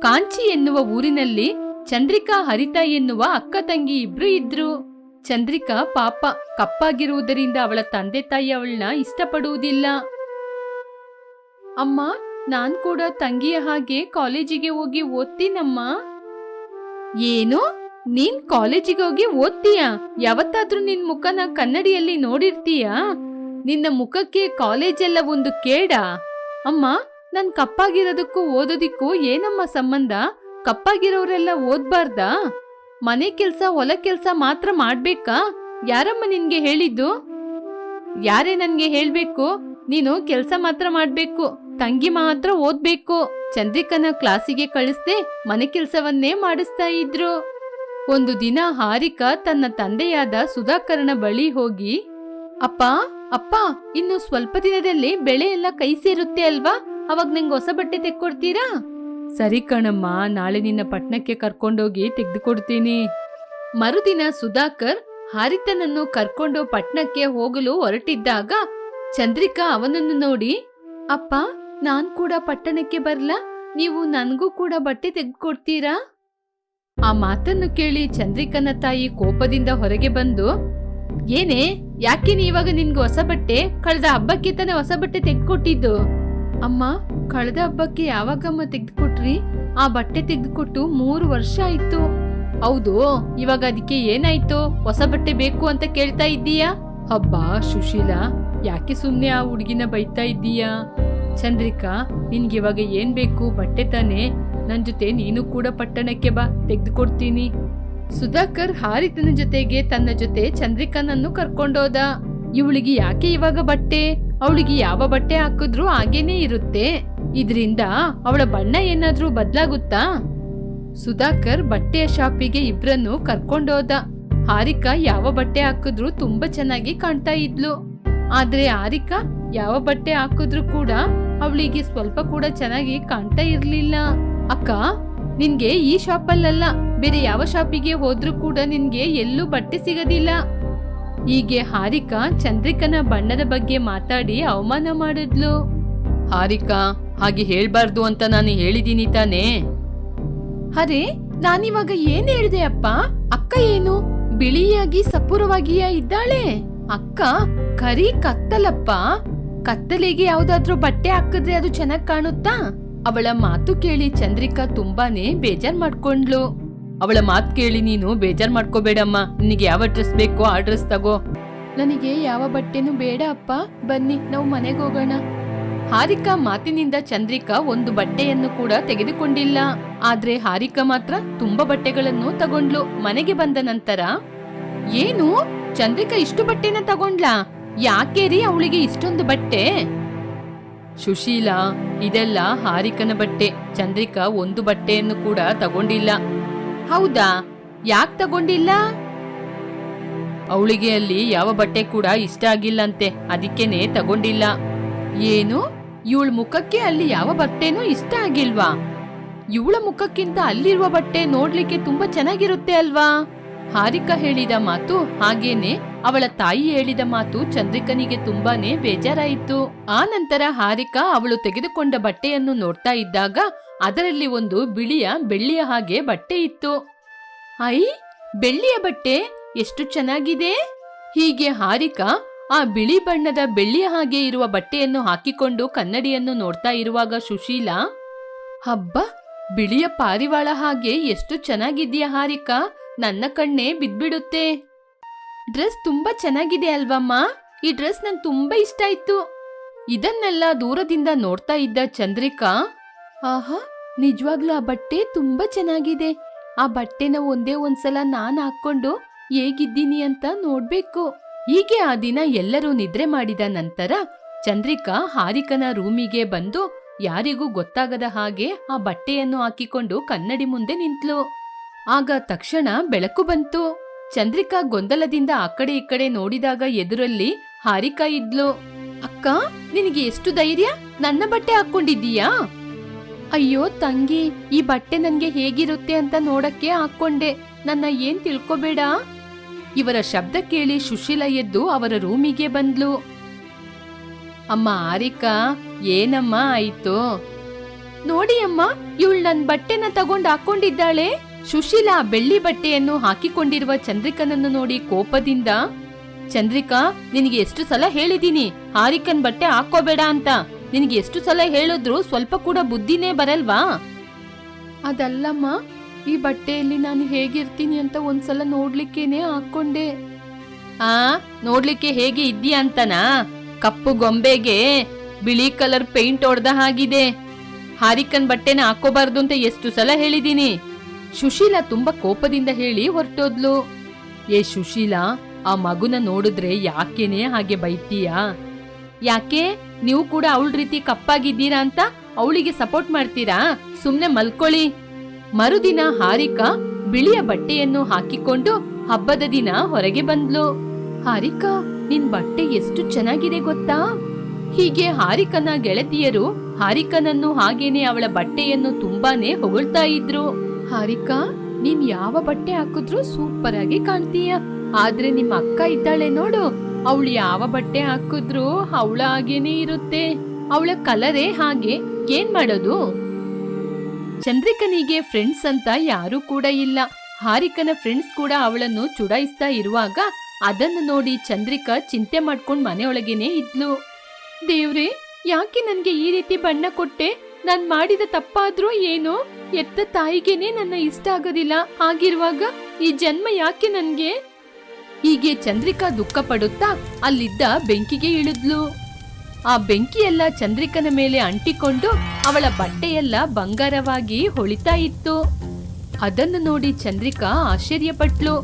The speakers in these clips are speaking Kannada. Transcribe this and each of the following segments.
ಕಾಂಚಿ ಎನ್ನುವ ಊರಿನಲ್ಲಿ ಚಂದ್ರಿಕಾ ಹರಿತ ಎನ್ನುವ ಅಕ್ಕ ತಂಗಿ ಇಬ್ರು ಇದ್ರು. ಚಂದ್ರಿಕಾ ಪಾಪ ಕಪ್ಪಾಗಿರುವುದರಿಂದ ಅವಳ ತಂದೆ ತಾಯಿ ಅವಳನ್ನ ಇಷ್ಟಪಡುವುದಿಲ್ಲ. ಅಮ್ಮ, ನಾನ್ ಕೂಡ ತಂಗಿಯ ಹಾಗೆ ಕಾಲೇಜಿಗೆ ಹೋಗಿ ಓದ್ತೀನಮ್ಮ. ಏನು? ನೀನ್ ಕಾಲೇಜಿಗೆ ಹೋಗಿ ಓದ್ತೀಯಾ? ಯಾವತ್ತಾದ್ರೂ ನಿನ್ ಮುಖನ ಕನ್ನಡಿಯಲ್ಲಿ ನೋಡಿರ್ತೀಯಾ? ನಿನ್ನ ಮುಖಕ್ಕೆ ಕಾಲೇಜೆಲ್ಲ ಒಂದು ಕೇಡ? ಅಮ್ಮ ನನ್ ಕಪ್ಪಾಗಿರೋದಕ್ಕೂ ಓದೋದಿಕ್ಕೂ ಏನಮ್ಮ ಸಂಬಂಧ? ಕಪ್ಪಾಗಿರೋರೆಲ್ಲ ಓದ್ಬಾರ್ದಾ? ಮನೆ ಕೆಲ್ಸ, ಹೊಲ ಕೆಲ್ಸ ಮಾತ್ರ ಮಾಡ್ಬೇಕಾ? ಯಾರಮ್ಮ ನಿನ್ಗೆ ಹೇಳಿದ್ದು? ಯಾರೇ ನನ್ಗೆ ಹೇಳ್ಬೇಕು? ನೀನು ಕೆಲ್ಸ ಮಾತ್ರ ಮಾಡ್ಬೇಕು, ತಂಗಿ ಮಾತ್ರ ಓದ್ಬೇಕು. ಚಂದ್ರಿಕನ ಕ್ಲಾಸಿಗೆ ಕಳಿಸ್ದೆ ಮನೆ ಕೆಲ್ಸವನ್ನೇ ಮಾಡಿಸ್ತಾ ಇದ್ರು. ಒಂದು ದಿನ ಹಾರಿಕಾ ತನ್ನ ತಂದೆಯಾದ ಸುಧಾಕರನ ಬಳಿ ಹೋಗಿ, ಅಪ್ಪ ಅಪ್ಪ, ಇನ್ನು ಸ್ವಲ್ಪ ದಿನದಲ್ಲಿ ಬೆಳೆ ಎಲ್ಲ ಕೈ ಸೇರುತ್ತೆ ಅಲ್ವಾ? ಅವಾಗ ನಂಗೆ ಹೊಸ ಬಟ್ಟೆ ತೆಕ್ಕೊಡ್ತೀರಾ? ಸರಿ ಕಣಮ್ಮ, ನಾಳೆ ನಿನ್ನ ಪಟ್ಟಣಕ್ಕೆ ಕರ್ಕೊಂಡೋಗಿ ತೆಗೆದುಕೊಡ್ತೀನಿ. ಮರುದಿನ ಸುಧಾಕರ್ ಹಾರಿತನನ್ನು ಕರ್ಕೊಂಡು ಪಟ್ಟಣಕ್ಕೆ ಹೋಗಲು ಹೊರಟಿದ್ದಾಗ ಚಂದ್ರಿಕಾ ಅವನನ್ನು ನೋಡಿ, ಅಪ್ಪ, ನಾನ್ ಕೂಡ ಪಟ್ಟಣಕ್ಕೆ ಬರ್ಲಾ? ನೀವು ನನಗೂ ಕೂಡ ಬಟ್ಟೆ ತೆಗೆದುಕೊಡ್ತೀರಾ? ಆ ಮಾತನ್ನು ಕೇಳಿ ಚಂದ್ರಿಕನ ತಾಯಿ ಕೋಪದಿಂದ ಹೊರಗೆ ಬಂದು, ಏನೇ, ಯಾಕೆ ನೀವಾಗ ನಿನ್ಗೆ ಹೊಸ ಬಟ್ಟೆ? ಕಳೆದ ಹಬ್ಬಕ್ಕೆ ತಾನೇ ಹೊಸ ಬಟ್ಟೆ ತೆಗೆದುಕೊಟ್ಟಿದ್ದು? ಅಮ್ಮ, ಕಳೆದ ಹಬ್ಬಕ್ಕೆ ಯಾವಾಗಮ್ಮ ತೆಗೆದುಕೊಟ್ರಿ? ಆ ಬಟ್ಟೆ ತೆಗೆದುಕೊಟ್ಟು ಮೂರು ವರ್ಷ ಆಯ್ತು. ಹೌದು, ಇವಾಗ ಅದಕ್ಕೆ ಏನಾಯ್ತು? ಹೊಸ ಬಟ್ಟೆ ಬೇಕು ಅಂತ ಕೇಳ್ತಾ ಇದ್ದೀಯಾ? ಹಬ್ಬ ಸುಶೀಲಾ, ಯಾಕೆ ಸುಮ್ಮನೆ ಆ ಹುಡುಗಿನ ಬೈತಾ ಇದ್ದೀಯಾ? ಚಂದ್ರಿಕಾ, ನಿನ್ಗೆ ಇವಾಗ ಏನ್ ಬೇಕು? ಬಟ್ಟೆ ತಾನೆ. ನನ್ನ ಜೊತೆ ನೀನು ಕೂಡ ಪಟ್ಟಣಕ್ಕೆ ಬಾ, ತೆಗೆದುಕೊಡ್ತೀನಿ. ಸುಧಾಕರ್ ಹಾರಿತನ ಜೊತೆಗೆ ತನ್ನ ಜೊತೆ ಚಂದ್ರಿಕಾನನ್ನು ಕರ್ಕೊಂಡೋದ. ಇವಳಿಗೆ ಯಾಕೆ ಇವಾಗ ಬಟ್ಟೆ? ಅವಳಿಗೆ ಯಾವ ಬಟ್ಟೆ ಹಾಕಿದ್ರೂ ಹಾಗೇನೇ ಇರುತ್ತೆ. ಇದರಿಂದ ಅವಳ ಬಣ್ಣ ಏನಾದ್ರೂ ಬದಲಾಗುತ್ತಾ? ಸುಧಾಕರ್ ಬಟ್ಟೆಯ ಶಾಪಿಗೆ ಇಬ್ರನ್ನು ಕರ್ಕೊಂಡೋದ ಹಾರಿಕಾ ಯಾವ ಬಟ್ಟೆ ಹಾಕಿದ್ರೂ ತುಂಬಾ ಚೆನ್ನಾಗಿ ಕಾಣ್ತಾ ಇದ್ಲು. ಆದ್ರೆ ಹಾರಿಕಾ ಯಾವ ಬಟ್ಟೆ ಹಾಕಿದ್ರೂ ಕೂಡ ಅವಳಿಗೆ ಸ್ವಲ್ಪ ಕೂಡ ಚೆನ್ನಾಗಿ ಕಾಣ್ತಾ ಇರ್ಲಿಲ್ಲ. ಅಕ್ಕ, ನಿನ್ಗೆ ಈ ಶಾಪಲ್ಲಲ್ಲ. ಬೇರೆ ಯಾವ ಶಾಪಿಗೆ ಹೋದ್ರೂ ಕೂಡ ನಿನ್ಗೆ ಎಲ್ಲೂ ಬಟ್ಟೆ ಸಿಗದಿಲ್ಲ. ಹೀಗೆ ಹಾರಿಕಾ ಚಂದ್ರಿಕನ ಬಣ್ಣದ ಬಗ್ಗೆ ಮಾತಾಡಿ ಅವಮಾನ ಮಾಡಿದ್ಲು. ಹಾರಿಕಾ, ಹಾಗೆ ಹೇಳ್ಬಾರ್ದು ಅಂತ ನಾನು ಹೇಳಿದೀನಿ ತಾನೇ. ಅರೆ, ನಾನಿವಾಗ ಏನ್ ಹೇಳ್ದೆ ಅಪ್ಪ? ಅಕ್ಕ ಏನು? ಬಿಳಿಯಾಗಿ ಸಪೂರವಾಗಿಯ ಇದ್ದಾಳೆ? ಅಕ್ಕ, ಕರಿ ಕತ್ತಲಪ್ಪ. ಕತ್ತಲಿಗೆ ಯಾವ್ದಾದ್ರೂ ಬಟ್ಟೆ ಹಾಕಿದ್ರೆ ಅದು ಚೆನ್ನಾಗ್ ಕಾಣುತ್ತಾ? ಅವಳ ಮಾತು ಕೇಳಿ ಚಂದ್ರಿಕಾ ತುಂಬಾನೇ ಬೇಜಾರ್ ಮಾಡ್ಕೊಂಡ್ಲು ಅವಳ ಮಾತ್ ಕೇಳಿ ನೀನು ಬೇಜಾರ್ ಮಾಡ್ಕೋಬೇಡಮ್ಮ. ನಿನಗೆ ಯಾವ ಡ್ರೆಸ್ ಬೇಕೋ ಆ ಡ್ರೆಸ್ ತಗೋ. ನನಗೆ ಯಾವ ಬಟ್ಟೆನೂ ಬೇಡ ಅಪ್ಪ. ಬನ್ನಿ, ನಾವು ಮನೆಗೆ ಹೋಗೋಣ. ಹಾರಿಕಾ ಮಾತಿನಿಂದ ಚಂದ್ರಿಕಾ ಒಂದು ಬಟ್ಟೆಯನ್ನು ಕೂಡ ತೆಗೆದುಕೊಂಡಿಲ್ಲ. ಆದ್ರೆ ಹಾರಿಕಾ ಮಾತ್ರ ತುಂಬಾ ಬಟ್ಟೆಗಳನ್ನು ತಗೊಂಡ್ಲು. ಮನೆಗೆ ಬಂದ ನಂತರ, ಏನು? ಚಂದ್ರಿಕಾ ಇಷ್ಟು ಬಟ್ಟೆನ ತಗೊಂಡ್ಲಾ? ಯಾಕೆ ರೀ ಅವಳಿಗೆ ಇಷ್ಟೊಂದು ಬಟ್ಟೆ? ಸುಶೀಲಾ, ಇದೆಲ್ಲ ಹಾರಿಕನ ಬಟ್ಟೆ. ಚಂದ್ರಿಕಾ ಒಂದು ಬಟ್ಟೆಯನ್ನು ಕೂಡ ತಗೊಂಡಿಲ್ಲ. ಹೌದಾ? ಯಾಕ್ ತಗೊಂಡಿಲ್ಲ? ಅವಳಿಗೆ ಅಲ್ಲಿ ಯಾವ ಬಟ್ಟೆ ಕೂಡ ಇಷ್ಟ ಆಗಿಲ್ಲಂತೆ, ಅದಕ್ಕೇನೆ ತಗೊಂಡಿಲ್ಲ. ಏನು? ಇವಳ ಮುಖಕ್ಕೆ ಅಲ್ಲಿ ಯಾವ ಬಟ್ಟೆನೂ ಇಷ್ಟ ಆಗಿಲ್ವಾ? ಇವಳ ಮುಖಕ್ಕಿಂತ ಅಲ್ಲಿರುವ ಬಟ್ಟೆ ನೋಡ್ಲಿಕ್ಕೆ ತುಂಬಾ ಚೆನ್ನಾಗಿರುತ್ತೆ ಅಲ್ವಾ? ಹಾರಿಕಾ ಹೇಳಿದ ಮಾತು ಹಾಗೇನೆ ಅವಳ ತಾಯಿ ಹೇಳಿದ ಮಾತು ಚಂದ್ರಿಕನಿಗೆ ತುಂಬಾನೇ ಬೇಜಾರಾಯಿತು. ಆ ನಂತರ ಹಾರಿಕಾ ಅವಳು ತೆಗೆದುಕೊಂಡ ಬಟ್ಟೆಯನ್ನು ನೋಡ್ತಾ ಇದ್ದಾಗ ಅದರಲ್ಲಿ ಒಂದು ಬಿಳಿಯ ಬೆಳ್ಳಿಯ ಹಾಗೆ ಬಟ್ಟೆ ಇತ್ತು. ಐ, ಬೆಳ್ಳಿಯ ಬಟ್ಟೆ ಎಷ್ಟು ಚೆನ್ನಾಗಿದೆ. ಹೀಗೆ ಹಾರಿಕಾ ಆ ಬಿಳಿ ಬಣ್ಣದ ಬೆಳ್ಳಿಯ ಹಾಗೆ ಇರುವ ಬಟ್ಟೆಯನ್ನು ಹಾಕಿಕೊಂಡು ಕನ್ನಡಿಯನ್ನು ನೋಡ್ತಾ ಇರುವಾಗ ಸುಶೀಲಾ, ಹಬ್ಬ, ಬಿಳಿಯ ಪಾರಿವಾಳ ಹಾಗೆ ಎಷ್ಟು ಚೆನ್ನಾಗಿದೆಯಾ ಹಾರಿಕಾ, ನನ್ನ ಕಣ್ಣೇ ಬಿದ್ಬಿಡುತ್ತೆ ಡ್ರೆಸ್ ತುಂಬಾ ಚೆನ್ನಾಗಿದೆ ಅಲ್ವಮ್ಮ, ಈ ಡ್ರೆಸ್ ನಂಗೆ ತುಂಬಾ ಇಷ್ಟ ಆಯ್ತು. ಇದನ್ನೆಲ್ಲ ದೂರದಿಂದ ನೋಡ್ತಾ ಇದ್ದ ಚಂದ್ರಿಕಾ ಆಹಾ, ನಿಜವಾಗ್ಲೂ ಆ ಬಟ್ಟೆ ತುಂಬಾ ಚೆನ್ನಾಗಿದೆ. ಆ ಬಟ್ಟೆನ ಒಂದೇ ಒಂದ್ಸಲ ನಾನ್ ಹಾಕೊಂಡು ಹೇಗಿದ್ದೀನಿ ಅಂತ ನೋಡ್ಬೇಕು. ಹೀಗೆ ಆ ದಿನ ಎಲ್ಲರೂ ನಿದ್ರೆ ಮಾಡಿದ ನಂತರ ಚಂದ್ರಿಕಾ ಹಾರಿಕನ ರೂಮಿಗೆ ಬಂದು ಯಾರಿಗೂ ಗೊತ್ತಾಗದ ಹಾಗೆ ಆ ಬಟ್ಟೆಯನ್ನು ಹಾಕಿಕೊಂಡು ಕನ್ನಡಿ ಮುಂದೆ ನಿಂತ್ಲು. ಆಗ ತಕ್ಷಣ ಬೆಳಕು ಬಂತು. ಚಂದ್ರಿಕಾ ಗೊಂದಲದಿಂದ ಆ ಕಡೆ ಈ ಕಡೆ ನೋಡಿದಾಗ ಎದುರಲ್ಲಿ ಹಾರಿಕಾ ಇದ್ಲು. ಅಕ್ಕ, ನಿನಗೆ ಎಷ್ಟು ಧೈರ್ಯ? ನನ್ನ ಬಟ್ಟೆ ಹಾಕೊಂಡಿದ್ದೀಯಾ ಅಯ್ಯೋ ತಂಗಿ, ಈ ಬಟ್ಟೆ ನನ್ಗೆ ಹೇಗಿರುತ್ತೆ ಅಂತ ನೋಡಕ್ಕೆ ಹಾಕೊಂಡೆ ನನ್ನ ಏನ್ ತಿಳ್ಕೊಬೇಡ? ಇವರ ಶಬ್ದ ಕೇಳಿ ಸುಶೀಲ ಎದ್ದು ಅವರ ರೂಮಿಗೆ ಬಂದ್ಲು. ಅಮ್ಮ ಆರಿಕಾ, ಏನಮ್ಮ ಆಯ್ತು? ನೋಡಿ ಅಮ್ಮ, ಇವಳು ನನ್ ಬಟ್ಟೆನ ತಗೊಂಡ್ ಹಾಕೊಂಡಿದ್ದಾಳೆ ಸುಶೀಲಾ ಬೆಳ್ಳಿ ಬಟ್ಟೆಯನ್ನು ಹಾಕಿಕೊಂಡಿರುವ ಚಂದ್ರಿಕನನ್ನು ನೋಡಿ ಕೋಪದಿಂದ, ಚಂದ್ರಿಕಾ, ನಿನಗೆ ಎಷ್ಟು ಸಲ ಹೇಳಿದೀನಿ ಹಾರಿಕನ್ ಬಟ್ಟೆ ಹಾಕೋಬೇಡ ಅಂತ. ನಿನಗೆ ಎಷ್ಟು ಸಲ ಹೇಳಿದ್ರು ಸ್ವಲ್ಪ ಕೂಡ ಬುದ್ಧಿನೇ ಬರಲ್ವಾ? ಅದಲ್ಲಮ್ಮ ಈ ಬಟ್ಟೆಯಲ್ಲಿ ನಾನು ಹೇಗಿರ್ತೀನಿ ಅಂತ ಒಂದ್ಸಲ ನೋಡ್ಲಿಕ್ಕೇನೆ ಹಾಕೊಂಡೆ ಆ ನೋಡ್ಲಿಕ್ಕೆ ಹೇಗೆ ಇದ್ದೀಯ ಅಂತನಾ? ಕಪ್ಪು ಗೊಂಬೆಗೆ ಬಿಳಿ ಕಲರ್ ಪೇಂಟ್ ಹೊಡೆದ ಹಾಗಿದೆ. ಹಾರಿಕನ್ ಬಟ್ಟೆನ ಹಾಕೋಬಾರ್ದು ಅಂತ ಎಷ್ಟು ಸಲ ಹೇಳಿದೀನಿ. ಸುಶೀಲಾ ತುಂಬಾ ಕೋಪದಿಂದ ಹೇಳಿ ಹೊರಟೋದ್ಲು. ಏ ಸುಶೀಲಾ ಆ ಮಗುನ ನೋಡಿದ್ರೆ ಯಾಕೆನೆ ಹಾಗೆ ಬೈತೀಯಾ? ಯಾಕೆ? ನೀವು ಕೂಡ ಅವಳ ರೀತಿ ಕಪ್ಪಾಗಿದ್ದೀರಾ ಅಂತ ಅವಳಿಗೆ ಸಪೋರ್ಟ್ ಮಾಡ್ತೀರಾ? ಸುಮ್ನೆ ಮಲ್ಕೊಳ್ಳಿ. ಮರುದಿನ ಹಾರಿಕಾ ಬಿಳಿಯ ಬಟ್ಟೆಯನ್ನು ಹಾಕಿಕೊಂಡು ಹಬ್ಬದ ದಿನ ಹೊರಗೆ ಬಂದ್ಲು. ಹಾರಿಕಾ, ನಿನ್ ಬಟ್ಟೆ ಎಷ್ಟು ಚೆನ್ನಾಗಿದೆ ಗೊತ್ತಾ? ಹೀಗೆ ಹಾರಿಕನ ಗೆಳತಿಯರು ಹಾರಿಕನನ್ನು ಹಾಗೇನೆ ಅವಳ ಬಟ್ಟೆಯನ್ನು ತುಂಬಾನೇ ಹೊಗಳ್ತಾ ಇದ್ರು. ಹಾರಿಕಾ, ನೀನ್ ಯಾವ ಬಟ್ಟೆ ಹಾಕಿದ್ರು ಸೂಪರ್ ಆಗಿ ಕಾಣ್ತೀಯ. ಆದ್ರೆ ನಿಮ್ಮ ಅಕ್ಕ ಇದ್ದಾಳೆ ನೋಡು. ಅವಳು ಯಾವ ಬಟ್ಟೆ ಹಾಕಿದ್ರು ಅವಳ ಹಾಗೇನೆ ಇರುತ್ತೆ. ಅವಳ ಕಲರೇ ಹಾಗೆ. ಏನ್ ಮಾಡೋದು? ಚಂದ್ರಿಕನಿಗೆ ಫ್ರೆಂಡ್ಸ್ ಅಂತ ಯಾರೂ ಕೂಡ ಇಲ್ಲ. ಹಾರಿಕನ ಫ್ರೆಂಡ್ಸ್ ಕೂಡ ಅವಳನ್ನು ಚುಡಾಯಿಸ್ತಾ ಇರುವಾಗ ಅದನ್ನು ನೋಡಿ ಚಂದ್ರಿಕಾ ಚಿಂತೆ ಮಾಡ್ಕೊಂಡು ಮನೆಯೊಳಗೇನೆ ಇದ್ಲು. ದೇವ್ರೆ, ಯಾಕೆ ನನ್ಗೆ ಈ ರೀತಿ ಬಣ್ಣ ಕೊಟ್ಟೆ? ನಾನ್ ಮಾಡಿದ ತಪ್ಪಾದ್ರೂ ಏನು? ಎತ್ತ ತಾಯಿಗೇನೆ ನನ್ನ ಇಷ್ಟ ಆಗೋದಿಲ್ಲ. ಆಗಿರುವಾಗ ಈ ಜನ್ಮ ಯಾಕೆ ನನ್ಗೆ? ಹೀಗೆ ಚಂದ್ರಿಕಾ ದುಃಖ ಪಡುತ್ತಾ ಅಲ್ಲಿದ್ದ ಬೆಂಕಿಗೆ ಇಳಿದ್ಲು. ಆ ಬೆಂಕಿಯೆಲ್ಲ ಚಂದ್ರಿಕನ ಮೇಲೆ ಅಂಟಿಕೊಂಡು ಅವಳ ಬಟ್ಟೆಯೆಲ್ಲ ಬಂಗಾರವಾಗಿ ಹೊಳಿತಾ ಇತ್ತು. ಅದನ್ನು ನೋಡಿ ಚಂದ್ರಿಕಾ ಆಶ್ಚರ್ಯಪಟ್ಲು.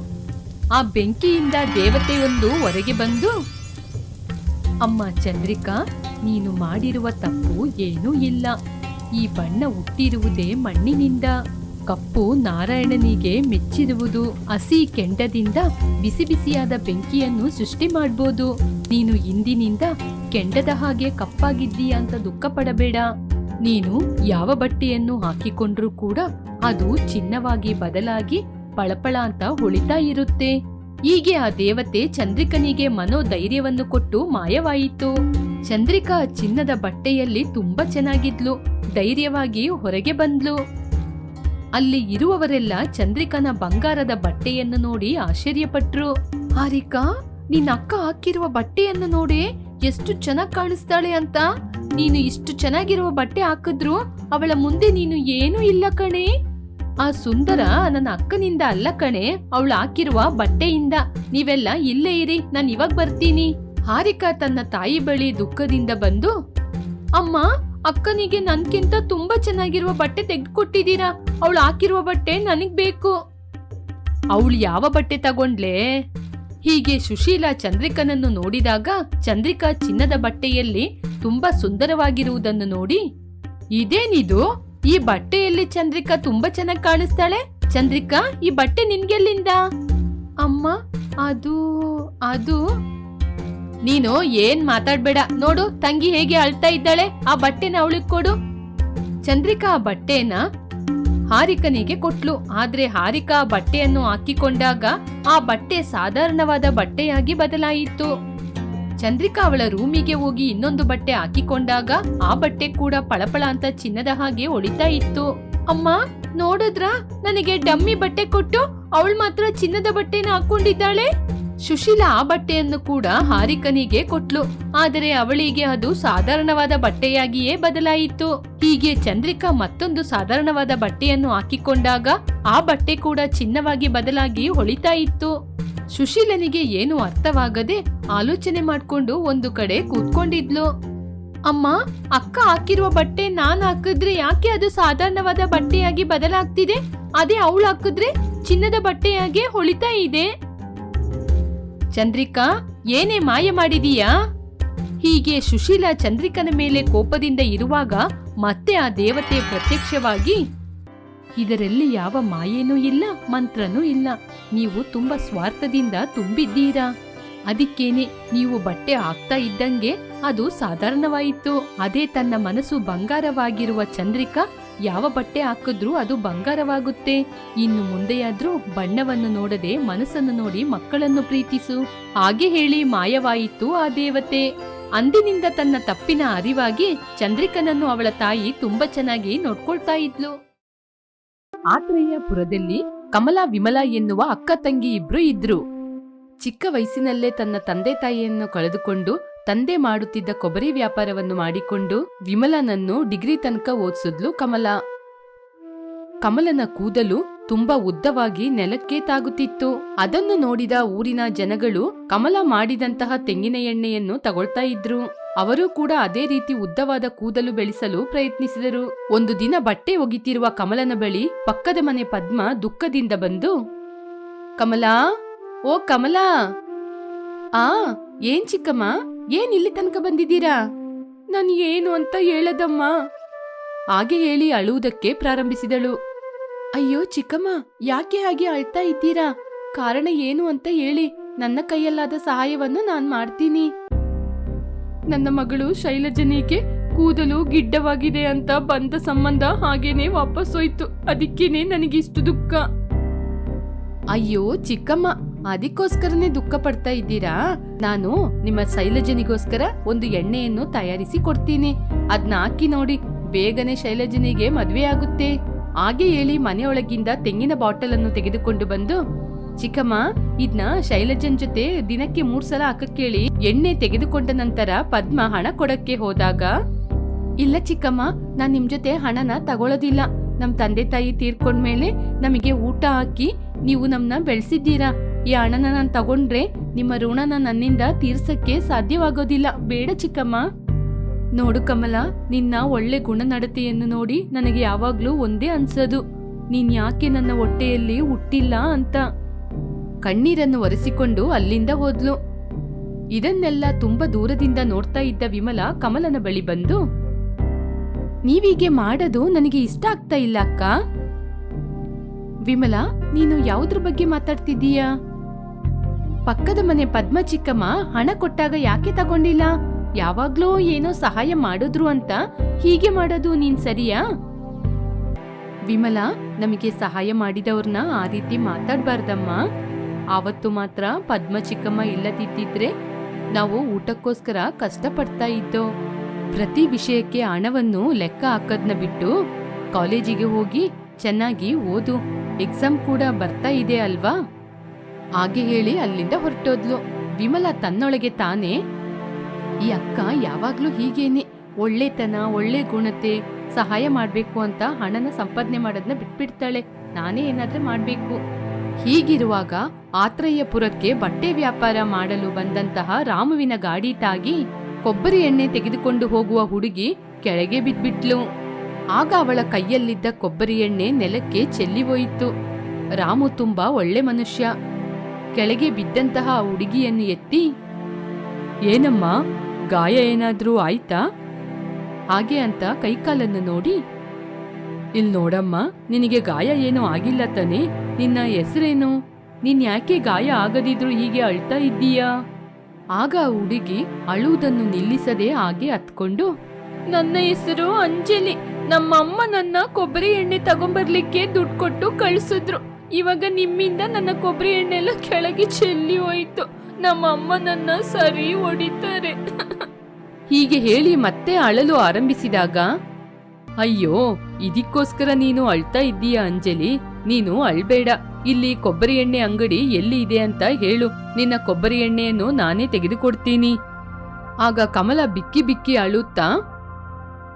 ಆ ಬೆಂಕಿಯಿಂದ ದೇವತೆಯೊಂದು ಹೊರಗೆ ಬಂದು, ಅಮ್ಮ ಚಂದ್ರಿಕಾ, ನೀನು ಮಾಡಿರುವ ತಪ್ಪು ಏನೂ ಇಲ್ಲ. ಈ ಬಣ್ಣ ಹುಟ್ಟಿರುವುದೇ ಮಣ್ಣಿನಿಂದ. ಕಪ್ಪು ನಾರಾಯಣನಿಗೆ ಮೆಚ್ಚಿರುವುದು ಹಸಿ ಕೆಂಡದಿಂದ ಬಿಸಿ ಬಿಸಿಯಾದ ಬೆಂಕಿಯನ್ನು ಸೃಷ್ಟಿ ಮಾಡ್ಬೋದು. ನೀನು ಇಂದಿನಿಂದ ಕೆಂಡದ ಹಾಗೆ ಕಪ್ಪಾಗಿದ್ದೀಯ ಅಂತ ದುಃಖ ಪಡಬೇಡ ನೀನು ಯಾವ ಬಟ್ಟೆಯನ್ನು ಹಾಕಿಕೊಂಡ್ರೂ ಕೂಡ ಅದು ಚಿನ್ನವಾಗಿ ಬದಲಾಗಿ ಪಳಪಳ ಅಂತ ಹೊಳಿತಾ ಇರುತ್ತೆ. ಹೀಗೆ ಆ ದೇವತೆ ಚಂದ್ರಿಕನಿಗೆ ಮನೋಧೈರ್ಯವನ್ನು ಕೊಟ್ಟು ಮಾಯವಾಯಿತು. ಚಂದ್ರಿಕಾ ಚಿನ್ನದ ಬಟ್ಟೆಯಲ್ಲಿ ತುಂಬಾ ಚೆನ್ನಾಗಿದ್ಲು. ಧೈರ್ಯವಾಗಿ ಹೊರಗೆ ಬಂದ್ಲು. ಅಲ್ಲಿ ಇರುವವರೆಲ್ಲ ಚಂದ್ರಿಕನ ಬಂಗಾರದ ಬಟ್ಟೆಯನ್ನು ನೋಡಿ ಆಶ್ಚರ್ಯಪಟ್ರು. ಹಾರಿಕಾ, ನಿನ್ನ ಅಕ್ಕ ಹಾಕಿರುವ ಬಟ್ಟೆಯನ್ನು ನೋಡಿ, ಎಷ್ಟು ಚೆನ್ನಾಗಿ ಕಾಣಿಸ್ತಾಳೆ ಅಂತ. ನೀನು ಇಷ್ಟು ಚೆನ್ನಾಗಿರುವ ಬಟ್ಟೆ ಹಾಕಿದ್ರು ಅವಳ ಮುಂದೆ ನೀನು ಏನೂ ಇಲ್ಲ ಕಣೆ. ಆ ಸುಂದರ ನನ್ನ ಅಕ್ಕನಿಂದ ಅಲ್ಲ ಕಣೆ, ಅವಳು ಹಾಕಿರುವ ಬಟ್ಟೆಯಿಂದ. ನೀವೆಲ್ಲ ಇಲ್ಲೇ ಇರಿ, ನಾನು ಇವಾಗ ಬರ್ತೀನಿ. ಹಾರಿಕಾ ತನ್ನ ತಾಯಿ ಬಳಿ ದುಃಖದಿಂದ ಬಂದು, ಅಮ್ಮ ಅಕ್ಕನಿಗೆ ನನ್ಕಿಂತ ತುಂಬಾ ಚೆನ್ನಾಗಿರುವ ಬಟ್ಟೆ ತೆಗೆದುಕೊಟ್ಟಿದ್ದೀರಾ? ಅವಳು ಹಾಕಿರುವ ಬಟ್ಟೆ ನನಗ್ ಬೇಕು. ಅವಳು ಯಾವ ಬಟ್ಟೆ ತಗೊಂಡ್ಲೆ? ಹೀಗೆ ಸುಶೀಲಾ ಚಂದ್ರಿಕನನ್ನು ನೋಡಿದಾಗ ಚಂದ್ರಿಕಾ ಚಿನ್ನದ ಬಟ್ಟೆಯಲ್ಲಿ ತುಂಬಾ ಸುಂದರವಾಗಿರುವುದನ್ನು ನೋಡಿ, ಇದೇನಿದು? ಈ ಬಟ್ಟೆಯಲ್ಲಿ ಚಂದ್ರಿಕಾ ತುಂಬಾ ಚೆನ್ನಾಗಿ ಕಾಣಿಸ್ತಾಳೆ? ಚಂದ್ರಿಕಾ, ಈ ಬಟ್ಟೆ ನಿನ್ಗೆಲ್ಲಿಂದ? ಅಮ್ಮ, ಅದು ಅದು ನೀನು ಏನ್ ಮಾತಾಡ್ಬೇಡ. ನೋಡು, ತಂಗಿ ಹೇಗೆ ಅಳ್ತಾ ಇದ್ದಾಳೆ. ಆ ಬಟ್ಟೆನ ಅವಳಿಗೆ ಕೊಡು. ಚಂದ್ರಿಕಾ ಆ ಬಟ್ಟೆನ ಹಾರಿಕನಿಗೆ ಕೊಟ್ಲು. ಆದ್ರೆ ಹಾರಿಕಾ ಬಟ್ಟೆಯನ್ನು ಹಾಕಿಕೊಂಡಾಗ ಆ ಬಟ್ಟೆ ಸಾಧಾರಣವಾದ ಬಟ್ಟೆಯಾಗಿ ಬದಲಾಯಿತು. ಚಂದ್ರಿಕಾ ಅವಳ ರೂಮಿಗೆ ಹೋಗಿ ಇನ್ನೊಂದು ಬಟ್ಟೆ ಹಾಕಿಕೊಂಡಾಗ ಆ ಬಟ್ಟೆ ಕೂಡ ಪಳಪಳ ಅಂತ ಚಿನ್ನದ ಹಾಗೆ ಹೊಳಿತಾ ಇತ್ತು. ಅಮ್ಮ, ನೋಡಿದ್ರ? ನನಗೆ ಡಮ್ಮಿ ಬಟ್ಟೆ ಕೊಟ್ಟು ಅವಳು ಮಾತ್ರ ಚಿನ್ನದ ಬಟ್ಟೆನ ಹಾಕೊಂಡಿದ್ದಾಳೆ. ಸುಶೀಲಾ ಆ ಬಟ್ಟೆಯನ್ನು ಕೂಡ ಹಾರಿಕನಿಗೆ ಕೊಟ್ಲು. ಆದರೆ ಅವಳಿಗೆ ಅದು ಸಾಧಾರಣವಾದ ಬಟ್ಟೆಯಾಗಿಯೇ ಬದಲಾಯಿತು. ಹೀಗೆ ಚಂದ್ರಿಕಾ ಮತ್ತೊಂದು ಸಾಧಾರಣವಾದ ಬಟ್ಟೆಯನ್ನು ಹಾಕಿಕೊಂಡಾಗ ಆ ಬಟ್ಟೆ ಕೂಡ ಚಿನ್ನವಾಗಿ ಬದಲಾಗಿ ಹೊಳಿತಾ ಇತ್ತು. ಸುಶೀಲನಿಗೆ ಏನು ಅರ್ಥವಾಗದೆ ಆಲೋಚನೆ ಮಾಡ್ಕೊಂಡು ಒಂದು ಕಡೆ ಕೂತ್ಕೊಂಡಿದ್ಲು. ಅಮ್ಮ, ಅಕ್ಕ ಹಾಕಿರುವ ಬಟ್ಟೆ ನಾನ್ ಹಾಕಿದ್ರೆ ಯಾಕೆ ಅದು ಸಾಧಾರಣವಾದ ಬಟ್ಟೆಯಾಗಿ ಬದಲಾಗ್ತಿದೆ? ಅದೇ ಅವಳು ಹಾಕಿದ್ರೆ ಚಿನ್ನದ ಬಟ್ಟೆಯಾಗೆ ಹೊಳಿತಾ ಇದೆ. ಚಂದ್ರಿಕಾ, ಏನೇ ಮಾಯ ಮಾಡಿದೀಯಾ? ಹೀಗೆ ಸುಶೀಲಾ ಚಂದ್ರಿಕನ ಮೇಲೆ ಕೋಪದಿಂದ ಇರುವಾಗ ಮತ್ತೆ ಆ ದೇವತೆ ಪ್ರತ್ಯಕ್ಷವಾಗಿ, ಇದರಲ್ಲಿ ಯಾವ ಮಾಯೇನೂ ಇಲ್ಲ, ಮಂತ್ರನೂ ಇಲ್ಲ. ನೀವು ತುಂಬಾ ಸ್ವಾರ್ಥದಿಂದ ತುಂಬಿದ್ದೀರಾ? ಅದಕ್ಕೇನೆ ನೀವು ಬಟ್ಟೆ ಹಾಕ್ತಾ ಇದ್ದಂಗೆ ಅದು ಸಾಧಾರಣವಾಯಿತು. ಅದೇ ತನ್ನ ಮನಸ್ಸು ಬಂಗಾರವಾಗಿರುವ ಚಂದ್ರಿಕಾ ಯಾವ ಬಟ್ಟೆ ಹಾಕಿದ್ರೂ ಅದು ಬಂಗಾರವಾಗುತ್ತೆ. ಇನ್ನು ಮುಂದೆಯಾದ್ರೂ ಬಣ್ಣವನ್ನು ನೋಡದೆ ಮನಸ್ಸನ್ನು ನೋಡಿ ಮಕ್ಕಳನ್ನು ಪ್ರೀತಿಸು. ಹಾಗೆ ಹೇಳಿ ಮಾಯವಾಯಿತು ಆ ದೇವತೆ. ಅಂದಿನಿಂದ ತನ್ನ ತಪ್ಪಿನ ಅರಿವಾಗಿ ಚಂದ್ರಿಕನನ್ನು ಅವಳ ತಾಯಿ ತುಂಬಾ ಚೆನ್ನಾಗಿ ನೋಡ್ಕೊಳ್ತಾ ಇದ್ಲು. ಆತ್ರೇಯಪುರದಲ್ಲಿ ಕಮಲಾ ವಿಮಲಾ ಎನ್ನುವ ಅಕ್ಕ ತಂಗಿ ಇಬ್ರು ಇದ್ರು. ಚಿಕ್ಕ ವಯಸ್ಸಿನಲ್ಲೇ ತನ್ನ ತಂದೆ ತಾಯಿಯನ್ನು ಕಳೆದುಕೊಂಡು ತಂದೆ ಮಾಡುತ್ತಿದ್ದ ಕೊಬ್ಬರಿ ವ್ಯಾಪಾರವನ್ನು ಮಾಡಿಕೊಂಡು ವಿಮಲನನ್ನು ಡಿಗ್ರಿ ತನಕ ಓದಿಸಿದ್ಲು ಕಮಲ. ಕಮಲನ ಕೂದಲು ತುಂಬಾ ಉದ್ದವಾಗಿ ನೆಲಕ್ಕೆ ತಾಗುತ್ತಿತ್ತು. ಅದನ್ನು ನೋಡಿದ ಊರಿನ ಜನಗಳು ಕಮಲ ಮಾಡಿದಂತಹ ತೆಂಗಿನ ಎಣ್ಣೆಯನ್ನು ತಗೊಳ್ತಾ ಇದ್ರು. ಅವರು ಕೂಡ ಅದೇ ರೀತಿ ಉದ್ದವಾದ ಕೂದಲು ಬೆಳೆಸಲು ಪ್ರಯತ್ನಿಸಿದರು. ಒಂದು ದಿನ ಬಟ್ಟೆ ಒಗಿತಿರುವ ಕಮಲನ ಬಳಿ ಪಕ್ಕದ ಮನೆ ಪದ್ಮ ದುಃಖದಿಂದ ಬಂದು, ಕಮಲಾ, ಓ ಕಮಲಾ, ಆ, ಏನ್ ಚಿಕ್ಕಮ್ಮ? ಏನ್ ಇಲ್ಲಿ ತನಕ ಬಂದಿದ್ದೀರಾ? ನಾನು ಏನು ಅಂತ ಹೇಳದಮ್ಮ. ಹಾಗೆ ಹೇಳಿ ಅಳುವುದಕ್ಕೆ ಪ್ರಾರಂಭಿಸಿದಳು. ಅಯ್ಯೋ ಚಿಕ್ಕಮ್ಮ, ಯಾಕೆ ಹಾಗೆ ಅಳ್ತಾ ಇದ್ದೀರಾ? ಕಾರಣ ಏನು ಅಂತ ಹೇಳಿ, ನನ್ನ ಕೈಯಲ್ಲಾದ ಸಹಾಯವನ್ನು ನಾನು ಮಾಡ್ತೀನಿ. ನನ್ನ ಮಗಳು ಶೈಲಜನಿಗೆ ಕೂದಲು ಗಿಡ್ಡವಾಗಿದೆ ಅಂತ ಬಂದ ಸಂಬಂಧ ಹಾಗೇನೆ ವಾಪಸ್ ಹೋಯ್ತು ಅದಕ್ಕೇನೆ ನನಗಿಷ್ಟು ದುಃಖ. ಅಯ್ಯೋ ಚಿಕ್ಕಮ್ಮ ಅದಕ್ಕೋಸ್ಕರನೇ ದುಃಖ ಪಡ್ತಾ ಇದ್ದೀರಾ? ನಾನು ನಿಮ್ಮ ಶೈಲಜನಿಗೋಸ್ಕರ ಒಂದು ಎಣ್ಣೆಯನ್ನು ತಯಾರಿಸಿ ಕೊಡ್ತೀನಿ. ಅದ್ನ ಹಾಕಿ ನೋಡಿ, ಬೇಗನೆ ಶೈಲಜನಿಗೆ ಮದುವೆ ಆಗುತ್ತೆ. ಹಾಗೆ ಹೇಳಿ ಮನೆಯೊಳಗಿಂದ ತೆಂಗಿನ ಬಾಟಲ್ ಅನ್ನು ತೆಗೆದುಕೊಂಡು ಬಂದು, ಚಿಕ್ಕಮ್ಮ, ಇದ್ನ ಶೈಲಜನ್ ಜೊತೆ ದಿನಕ್ಕೆ ಮೂರ್ ಸಲ ಹಾಕಕ್ಕೇಳಿ, ಎಣ್ಣೆ ತೆಗೆದುಕೊಂಡ ನಂತರ ಪದ್ಮ ಹಣ ಕೊಡಕ್ಕೆ ಹೋದಾಗ, ಇಲ್ಲ ಚಿಕ್ಕಮ್ಮ, ನಾನ್ ನಿಮ್ ಜೊತೆ ಹಣನ ತಗೊಳ್ಳೋದಿಲ್ಲ ನಮ್ ತಂದೆ ತಾಯಿ ತೀರ್ಕೊಂಡ್ಮೇಲೆ ನಮಗೆ ಊಟ ಹಾಕಿ, ನೀವು ನಮ್ನ ಬೆಳೆಸಿದ್ದೀರಾ? ಈ ಹಣನ ನಾನು ತಗೊಂಡ್ರೆ ನಿಮ್ಮ ಋಣನ ನನ್ನಿಂದ ತೀರ್ಸಕ್ಕೆ ಸಾಧ್ಯವಾಗೋದಿಲ್ಲ. ಬೇಡ ಚಿಕ್ಕಮ್ಮ. ನೋಡು ಕಮಲ, ನಿನ್ನ ಒಳ್ಳೆ ಗುಣನಡತೆಯನ್ನು ನೋಡಿ ನನಗೆ ಯಾವಾಗ್ಲೂ ಒಂದೇ ಅನ್ಸೋದು. ನೀನ್ ಯಾಕೆ ನನ್ನ ಹೊಟ್ಟೆಯಲ್ಲಿ ಹುಟ್ಟಿಲ್ಲ ಅಂತ. ಕಣ್ಣೀರನ್ನು ಒರೆಸಿಕೊಂಡು ಅಲ್ಲಿಂದ ಹೋದ್ಲು. ಇದನ್ನೆಲ್ಲ ತುಂಬಾ ದೂರದಿಂದ ನೋಡ್ತಾ ಇದ್ದ ವಿಮಲ ಕಮಲನ ಬಳಿ ಬಂದು, ನೀವೀಗೆ ಮಾಡೋದು ನನಗೆ ಇಷ್ಟ ಆಗ್ತಾ ಇಲ್ಲ ಅಕ್ಕ. ವಿಮಲ, ನೀನು ಯಾವುದ್ರ ಬಗ್ಗೆ ಮಾತಾಡ್ತಿದ್ದೀಯಾ? ಪಕ್ಕದ ಮನೆ ಪದ್ಮ ಚಿಕ್ಕಮ್ಮ ಹಣ ಕೊಟ್ಟಾಗ ಯಾಕೆ ತಗೊಂಡಿಲ್ಲ? ಯಾವಾಗ್ಲೋ ಏನೋ ಸಹಾಯ ಮಾಡಿದ್ರು ಅಂತ ಹೀಗೆ ಮಾಡೋದು ನೀನ್ ಸರಿಯಾ? ವಿಮಲಾ, ನಮಗೆ ಸಹಾಯ ಮಾಡಿದವ್ರನ್ನ ಆ ರೀತಿ ಮಾತಾಡ್ಬಾರ್ದಮ್ಮ. ಆವತ್ತು ಮಾತ್ರ ಪದ್ಮ ಚಿಕ್ಕಮ್ಮ ಇಲ್ಲದಿದ್ದಿದ್ರೆ ನಾವು ಊಟಕ್ಕೋಸ್ಕರ ಕಷ್ಟಪಡ್ತಾ ಇದ್ದೋ. ಪ್ರತಿ ವಿಷಯಕ್ಕೆ ಹಣವನ್ನು ಲೆಕ್ಕ ಹಾಕದ್ನ ಬಿಟ್ಟು ಕಾಲೇಜಿಗೆ ಹೋಗಿ ಚೆನ್ನಾಗಿ ಓದು. ಎಕ್ಸಾಮ್ ಕೂಡ ಬರ್ತಾ ಇದೆ ಅಲ್ವಾ? ಹಾಗೆ ಹೇಳಿ ಅಲ್ಲಿಂದ ಹೊರಟೋದ್ಲು. ವಿಮಲ ತನ್ನೊಳಗೆ ತಾನೇ, ಈ ಅಕ್ಕ ಯಾವಾಗ್ಲೂ ಹೀಗೇನೆ, ಒಳ್ಳೆತನ, ಒಳ್ಳೆ ಗುಣತೆ, ಸಹಾಯ ಮಾಡ್ಬೇಕು ಅಂತ ಹಣನ ಸಂಪಾದನೆ ಮಾಡೋದನ್ನ ಬಿಟ್ಬಿಡ್ತಾಳೆ. ನಾನೇ ಏನಾದ್ರೂ ಮಾಡ್ಬೇಕು. ಹೀಗಿರುವಾಗ ಆತ್ರಯ್ಯಪುರಕ್ಕೆ ಬಟ್ಟೆ ವ್ಯಾಪಾರ ಮಾಡಲು ಬಂದಂತಹ ರಾಮುವಿನ ಗಾಡಿ ತಾಗಿ ಕೊಬ್ಬರಿ ಎಣ್ಣೆ ತೆಗೆದುಕೊಂಡು ಹೋಗುವ ಹುಡುಗಿ ಕೆಳಗೆ ಬಿದ್ಬಿಟ್ಲು. ಆಗ ಅವಳ ಕೈಯಲ್ಲಿದ್ದ ಕೊಬ್ಬರಿ ಎಣ್ಣೆ ನೆಲಕ್ಕೆ ಚೆಲ್ಲಿ ಹೋಯಿತು. ರಾಮು ತುಂಬಾ ಒಳ್ಳೆ ಮನುಷ್ಯ. ಕೆಳಗೆ ಬಿದ್ದಂತಹ ಹುಡುಗಿಯನ್ನು ಎತ್ತಿ, ಏನಮ್ಮ, ಗಾಯ ಏನಾದರೂ ಆಯ್ತಾ? ಹಾಗೆ ಅಂತ ಕೈಕಾಲನ್ನು ನೋಡಿ ಇಲ್ಲಿ ನೋಡಮ್ಮ, ನಿನಗೆ ಗಾಯ ಏನೂ ಆಗಿಲ್ಲ ತಾನೆ, ನಿನ್ನ ಹೆಸರೇನು? ನೀನ್ ಯಾಕೆ ಗಾಯ ಆಗದಿದ್ರು ಹೀಗೆ ಅಳ್ತಾ ಇದ್ದೀಯಾ? ಆಗ ಹುಡುಗಿ ಅಳುವುದನ್ನು ನಿಲ್ಲಿಸದೆ ಹಾಗೆ ಹತ್ಕೊಂಡು, ನನ್ನ ಹೆಸರು ಅಂಜಲಿ. ನಮ್ಮಮ್ಮ ನನ್ನ ಕೊಬ್ಬರಿ ಎಣ್ಣೆ ತಗೊಂಬರ್ಲಿಕ್ಕೆ ದುಡ್ಡು ಕೊಟ್ಟು ಕಳಿಸಿದ್ರು. ಇವಾಗ ನಿಮ್ಮಿಂದ ನನ್ನ ಕೊಬ್ಬರಿ ಎಣ್ಣೆ ಎಲ್ಲ ಕೆಳಗೆ ಚೆಲ್ಲಿ ಹೋಯ್ತು. ನಮ್ಮಮ್ಮ ನನ್ನ ಸರಿ ಹೊಡಿತಾರೆ. ಹೀಗೆ ಹೇಳಿ ಮತ್ತೆ ಅಳಲು ಆರಂಭಿಸಿದಾಗ, ಅಯ್ಯೋ, ಇದಕ್ಕೋಸ್ಕರ ನೀನು ಅಳ್ತಾ ಇದ್ದೀಯಾ ಅಂಜಲಿ? ನೀನು ಅಳ್ಬೇಡ. ಇಲ್ಲಿ ಕೊಬ್ಬರಿ ಎಣ್ಣೆ ಅಂಗಡಿ ಎಲ್ಲಿ ಇದೆ ಅಂತ ಹೇಳು. ನಿನ್ನ ಕೊಬ್ಬರಿ ಎಣ್ಣೆಯನ್ನು ನಾನೇ ತೆಗೆದುಕೊಡ್ತೀನಿ. ಆಗ ಕಮಲ ಬಿಕ್ಕಿ ಬಿಕ್ಕಿ ಅಳುತ್ತಾ,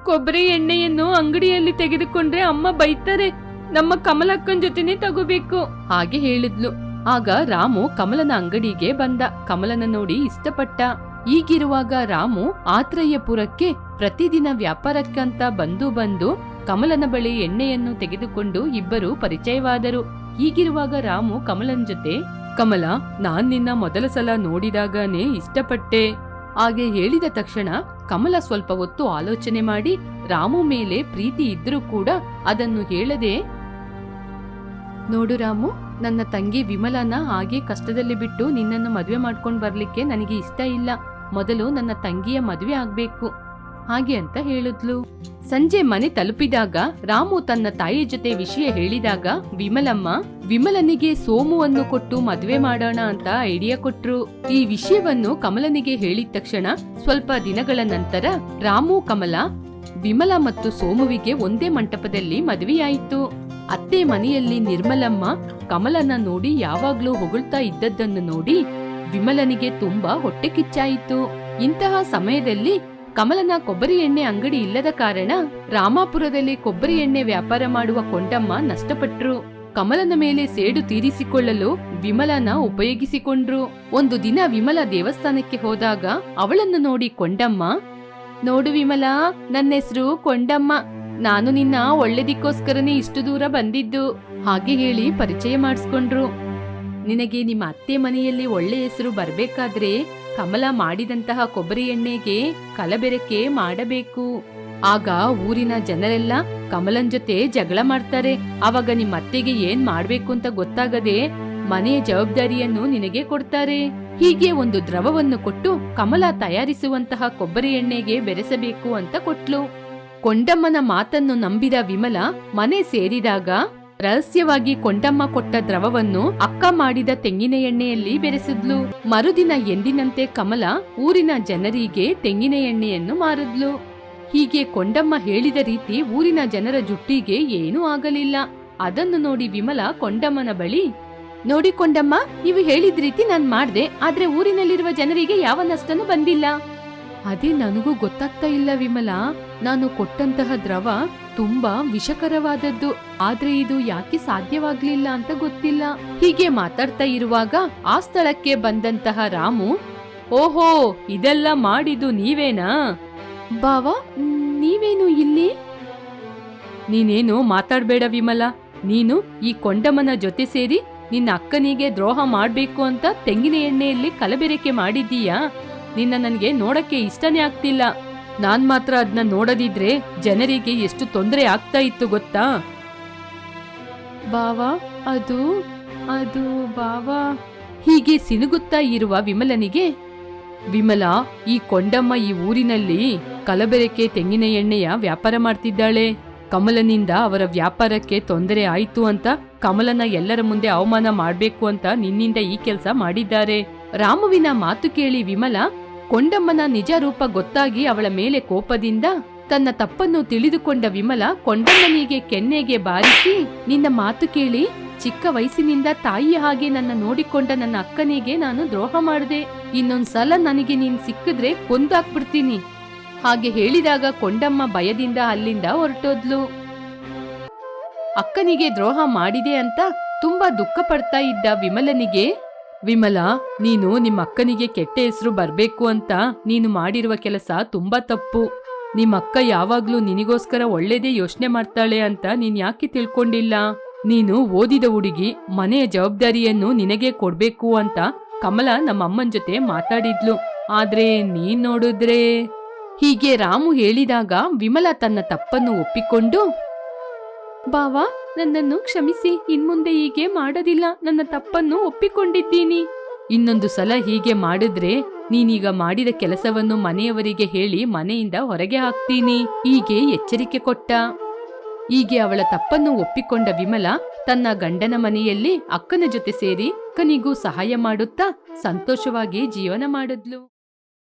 ಕೊಬ್ಬರಿ ಎಣ್ಣೆಯನ್ನು ಅಂಗಡಿಯಲ್ಲಿ ತೆಗೆದುಕೊಂಡ್ರೆ ಅಮ್ಮ ಬೈತಾರೆ. ನಮ್ಮ ಕಮಲಕ್ಕನ್ ಜೊತೆನೆ ತಗೋಬೇಕು. ಹಾಗೆ ಹೇಳಿದ್ಲು. ಆಗ ರಾಮು ಕಮಲನ ಅಂಗಡಿಗೆ ಬಂದ. ಕಮಲನ ನೋಡಿ ಇಷ್ಟಪಟ್ಟ. ಈಗಿರುವಾಗ ರಾಮು ಆತ್ರಯ್ಯಪುರಕ್ಕೆ ಪ್ರತಿದಿನ ವ್ಯಾಪಾರಕ್ಕಂತ ಬಂದು ಬಂದು ಕಮಲನ ಬಳಿ ಎಣ್ಣೆಯನ್ನು ತೆಗೆದುಕೊಂಡು ಇಬ್ಬರು ಪರಿಚಯವಾದರು. ಈಗಿರುವಾಗ ರಾಮು ಕಮಲನ್ ಜೊತೆ, ಕಮಲ, ನಾನ್ ನಿನ್ನ ಮೊದಲ ಸಲ ನೋಡಿದಾಗನೇ ಇಷ್ಟಪಟ್ಟೆ. ಹಾಗೆ ಹೇಳಿದ ತಕ್ಷಣ ಕಮಲ ಸ್ವಲ್ಪ ಹೊತ್ತು ಆಲೋಚನೆ ಮಾಡಿ ರಾಮು ಮೇಲೆ ಪ್ರೀತಿ ಇದ್ರೂ ಕೂಡ ಅದನ್ನು ಹೇಳದೆ ನೋಡು ರಾಮು, ನನ್ನ ತಂಗಿ ವಿಮಲನ ಹಾಗೆ ಕಷ್ಟದಲ್ಲಿ ಬಿಟ್ಟು ನಿನ್ನನ್ನು ಮದುವೆ ಮಾಡ್ಕೊಂಡು ಬರ್ಲಿಕ್ಕೆ ನನಗೆ ಇಷ್ಟ ಇಲ್ಲ. ಮೊದಲು ನನ್ನ ತಂಗಿಯ ಮದುವೆ ಆಗ್ಬೇಕು. ಹಾಗೆ ಅಂತ ಹೇಳಿದ್ಲು. ಸಂಜೆ ಮನೆ ತಲುಪಿದಾಗ ರಾಮು ತನ್ನ ತಾಯಿ ಜೊತೆ ವಿಷಯ ಹೇಳಿದಾಗ ವಿಮಲಮ್ಮ, ವಿಮಲನಿಗೆ ಸೋಮುವನ್ನು ಕೊಟ್ಟು ಮದುವೆ ಮಾಡೋಣ ಅಂತ ಐಡಿಯಾ ಕೊಟ್ರು. ಈ ವಿಷಯವನ್ನು ಕಮಲನಿಗೆ ಹೇಳಿದ ತಕ್ಷಣ ಸ್ವಲ್ಪ ದಿನಗಳ ನಂತರ ರಾಮು, ಕಮಲ, ವಿಮಲ ಮತ್ತು ಸೋಮುವಿಗೆ ಒಂದೇ ಮಂಟಪದಲ್ಲಿ ಮದುವೆಯಾಯಿತು. ಅತ್ತೆ ಮನೆಯಲ್ಲಿ ನಿರ್ಮಲಮ್ಮ ಕಮಲನ ನೋಡಿ ಯಾವಾಗ್ಲೂ ಹೊಗಳ್ತಾ ಇದ್ದದ್ದನ್ನು ನೋಡಿ ವಿಮಲನಿಗೆ ತುಂಬಾ ಹೊಟ್ಟೆ ಕಿಚ್ಚಾಯಿತು. ಇಂತಹ ಸಮಯದಲ್ಲಿ ಕಮಲನ ಕೊಬ್ಬರಿ ಎಣ್ಣೆ ಅಂಗಡಿ ಇಲ್ಲದ ಕಾರಣ ರಾಮಾಪುರದಲ್ಲಿ ಕೊಬ್ಬರಿ ಎಣ್ಣೆ ವ್ಯಾಪಾರ ಮಾಡುವ ಕೊಂಡಮ್ಮ ನಷ್ಟಪಟ್ರು. ಕಮಲನ ಮೇಲೆ ಸೇಡು ತೀರಿಸಿಕೊಳ್ಳಲು ವಿಮಲನ ಉಪಯೋಗಿಸಿಕೊಂಡ್ರು. ಒಂದು ದಿನ ವಿಮಲ ದೇವಸ್ಥಾನಕ್ಕೆ ಹೋದಾಗ ಅವಳನ್ನು ನೋಡಿ ಕೊಂಡಮ್ಮ, ನೋಡು ವಿಮಲ ನನ್ನ ಹೆಸರು ಕೊಂಡಮ್ಮ ನಾನು ನಿನ್ನ ಒಳ್ಳೆದಿಕ್ಕೋಸ್ಕರನೇ ಇಷ್ಟು ದೂರ ಬಂದಿದ್ದು. ಹಾಗೆ ಹೇಳಿ ಪರಿಚಯ ಮಾಡಿಸ್ಕೊಂಡ್ರು. ನಿನಗೆ ನಿಮ್ಮ ಅತ್ತೆ ಮನೆಯಲ್ಲಿ ಒಳ್ಳೆ ಹೆಸರು ಬರ್ಬೇಕಾದ್ರೆ ಕಮಲ ಮಾಡಿದಂತಹ ಕೊಬ್ಬರಿ ಎಣ್ಣೆಗೆ ಕಲಬೆರಕೆ ಮಾಡಬೇಕು. ಆಗ ಊರಿನ ಜನರೆಲ್ಲ ಕಮಲನ್ ಜೊತೆ ಜಗಳ ಮಾಡ್ತಾರೆ. ಆವಾಗ ನಿಮ್ಮ ಅತ್ತೆಗೆ ಏನ್ ಮಾಡ್ಬೇಕು ಅಂತ ಗೊತ್ತಾಗದೆ ಮನೆಯ ಜವಾಬ್ದಾರಿಯನ್ನು ನಿನಗೆ ಕೊಡ್ತಾರೆ. ಹೀಗೆ ಒಂದು ದ್ರವವನ್ನು ಕೊಟ್ಟು ಕಮಲ ತಯಾರಿಸುವಂತಹ ಕೊಬ್ಬರಿ ಎಣ್ಣೆಗೆ ಬೆರೆಸಬೇಕು ಅಂತ ಕೊಟ್ಲು. ಕೊಂಡಮ್ಮನ ಮಾತನ್ನು ನಂಬಿದ ವಿಮಲ ಮನೆ ಸೇರಿದಾಗ ರಹಸ್ಯವಾಗಿ ಕೊಂಡಮ್ಮ ಕೊಟ್ಟ ದ್ರವವನ್ನು ಅಕ್ಕ ಮಾಡಿದ ತೆಂಗಿನ ಎಣ್ಣೆಯಲ್ಲಿ ಬೆರೆಸಿದ್ಲು. ಮರುದಿನ ಎಂದಿನಂತೆ ಕಮಲ ಊರಿನ ಜನರಿಗೆ ತೆಂಗಿನ ಎಣ್ಣೆಯನ್ನು ಮಾರಿದ್ಲು. ಹೀಗೆ ಕೊಂಡಮ್ಮ ಹೇಳಿದ ರೀತಿ ಊರಿನ ಜನರ ಜುಟ್ಟಿಗೆ ಏನೂ ಆಗಲಿಲ್ಲ. ಅದನ್ನು ನೋಡಿ ವಿಮಲ ಕೊಂಡಮ್ಮನ ಬಳಿ, ನೋಡಿ ಕೊಂಡಮ್ಮ, ನೀವು ಹೇಳಿದ ರೀತಿ ನಾನ್ ಮಾಡ್ದೆ, ಆದ್ರೆ ಊರಿನಲ್ಲಿರುವ ಜನರಿಗೆ ಯಾವ ನಷ್ಟನೂ ಬಂದಿಲ್ಲ. ಅದೇ ನನಗೂ ಗೊತ್ತಾಗ್ತಾ ಇಲ್ಲ ವಿಮಲ. ನಾನು ಕೊಟ್ಟಂತಹ ದ್ರವ ತುಂಬಾ ವಿಷಕರವಾದದ್ದು, ಆದ್ರೆ ಇದು ಯಾಕೆ ಸಾಧ್ಯವಾಗ್ಲಿಲ್ಲ ಅಂತ ಗೊತ್ತಿಲ್ಲ. ಹೀಗೆ ಮಾತಾಡ್ತಾ ಇರುವಾಗ ಆ ಸ್ಥಳಕ್ಕೆ ಬಂದಂತಹ ರಾಮು, ಓಹೋ, ಇದೆಲ್ಲ ಮಾಡಿದ್ದು ನೀವೇನಾ? ಬಾವಾ, ನೀವೇನು ಇಲ್ಲಿ? ನೀನೇನು ಮಾತಾಡ್ಬೇಡ ವಿಮಲ. ನೀನು ಈ ಕೊಂಡಮ್ಮನ ಜೊತೆ ಸೇರಿ ನಿನ್ನ ಅಕ್ಕನಿಗೆ ದ್ರೋಹ ಮಾಡ್ಬೇಕು ಅಂತ ತೆಂಗಿನ ಎಣ್ಣೆಯಲ್ಲಿ ಕಲಬೆರಕೆ ಮಾಡಿದ್ದೀಯಾ? ನಿನ್ನ ನನಗೆ ನೋಡಕ್ಕೆ ಇಷ್ಟನೇ ಆಗ್ತಿಲ್ಲ. ನಾನ್ ಮಾತ್ರ ಅದನ್ನ ನೋಡದಿದ್ರೆ ಜನರಿಗೆ ಎಷ್ಟು ತೊಂದರೆ ಆಗ್ತಾ ಇತ್ತು ಗೊತ್ತಾ? ಬಾವಾ ಅದು ಅದು ಬಾವಾ ಹೀಗೆ ಸಿನುಗುತ್ತಾ ಇರುವ ವಿಮಲನಿಗೆ, ವಿಮಲ, ಈ ಕೊಂಡಮ್ಮ ಈ ಊರಿನಲ್ಲಿ ಕಲಬೆರಕೆ ತೆಂಗಿನ ಎಣ್ಣೆಯ ವ್ಯಾಪಾರ ಮಾಡ್ತಿದ್ದಾಳೆ. ಕಮಲನಿಂದ ಅವರ ವ್ಯಾಪಾರಕ್ಕೆ ತೊಂದರೆ ಆಯಿತು ಅಂತ ಕಮಲನ ಎಲ್ಲರ ಮುಂದೆ ಅವಮಾನ ಮಾಡಬೇಕು ಅಂತ ನಿನ್ನಿಂದ ಈ ಕೆಲಸ ಮಾಡಿದ್ದಾರೆ. ರಾಮುವಿನ ಮಾತು ಕೇಳಿ ವಿಮಲ ಕೊಂಡಮ್ಮನ ನಿಜ ರೂಪ ಗೊತ್ತಾಗಿ ಅವಳ ಮೇಲೆ ಕೋಪದಿಂದ ತನ್ನ ತಪ್ಪನ್ನು ತಿಳಿದುಕೊಂಡ ವಿಮಲ ಕೊಂಡಮ್ಮನಿಗೆ ಕೆನ್ನೆಗೆ ಬಾರಿಸಿ, ನಿನ್ನ ಮಾತು ಕೇಳಿ, ಚಿಕ್ಕ ವಯಸ್ಸಿನಿಂದ ತಾಯಿಯ ಹಾಗೆ ನನ್ನ ನೋಡಿಕೊಂಡ ನನ್ನ ಅಕ್ಕನಿಗೆ ನಾನು ದ್ರೋಹ ಮಾಡಿದೆ. ಇನ್ನೊಂದ್ಸಲ ನನಗೆ ನೀನ್ ಸಿಕ್ಕಿದ್ರೆ ಕೊಂದಾಕ್ಬಿಡ್ತೀನಿ. ಹಾಗೆ ಹೇಳಿದಾಗ ಕೊಂಡಮ್ಮ ಭಯದಿಂದ ಅಲ್ಲಿಂದ ಹೊರಟೋದ್ಲು. ಅಕ್ಕನಿಗೆ ದ್ರೋಹ ಮಾಡಿದೆ ಅಂತ ತುಂಬಾ ದುಃಖ ಪಡ್ತಾ ಇದ್ದ ವಿಮಲನಿಗೆ ವಿಮಲ, ನೀನು ನಿಮ್ಮ ಅಕ್ಕನಿಗೆ ಕೆಟ್ಟ ಹೆಸರು ಬರಬೇಕು ಅಂತ ನೀನು ಮಾಡಿರುವ ಕೆಲಸ ತುಂಬಾ ತಪ್ಪು. ನಿಮ್ಮ ಅಕ್ಕ ಯಾವಾಗ್ಲೂ ನಿನಿಗೋಸ್ಕರ ಒಳ್ಳೇದೇ ಯೋಚನೆ ಮಾಡ್ತಾಳೆ ಅಂತ ನೀನ್ ಯಾಕೆ ತಿಳ್ಕೊಂಡಿಲ್ಲ? ನೀನು ಓದಿದ ಹುಡುಗಿ, ಮನೆಯ ಜವಾಬ್ದಾರಿಯನ್ನು ನಿನಗೆ ಕೊಡ್ಬೇಕು ಅಂತ ಕಮಲ ನಮ್ಮಮ್ಮನ ಜೊತೆ ಮಾತಾಡಿದ್ಲು. ಆದ್ರೆ ನೀನ್ ನೋಡಿದ್ರೆ? ಹೀಗೆ ರಾಮು ಹೇಳಿದಾಗ ವಿಮಲ ತನ್ನ ತಪ್ಪನ್ನು ಒಪ್ಪಿಕೊಂಡು ಬಾವಾ, ನನ್ನನ್ನು ಕ್ಷಮಿಸಿ. ಇನ್ಮುಂದೆ ಹೀಗೆ ಮಾಡೋದಿಲ್ಲ. ನನ್ನ ತಪ್ಪನ್ನು ಒಪ್ಪಿಕೊಂಡಿದ್ದೀನಿ. ಇನ್ನೊಂದು ಸಲ ಹೀಗೆ ಮಾಡಿದ್ರೆ ನೀನೀಗ ಮಾಡಿದ ಕೆಲಸವನ್ನು ಮನೆಯವರಿಗೆ ಹೇಳಿ ಮನೆಯಿಂದ ಹೊರಗೆ ಹಾಕ್ತೀನಿ. ಹೀಗೆ ಎಚ್ಚರಿಕೆ ಕೊಟ್ಟ. ಹೀಗೆ ಅವಳ ತಪ್ಪನ್ನು ಒಪ್ಪಿಕೊಂಡ ವಿಮಲ ತನ್ನ ಗಂಡನ ಮನೆಯಲ್ಲಿ ಅಕ್ಕನ ಜೊತೆ ಸೇರಿ ಕನಿಗೂ ಸಹಾಯ ಮಾಡುತ್ತಾ ಸಂತೋಷವಾಗಿ ಜೀವನ ಮಾಡಿದ್ಲು.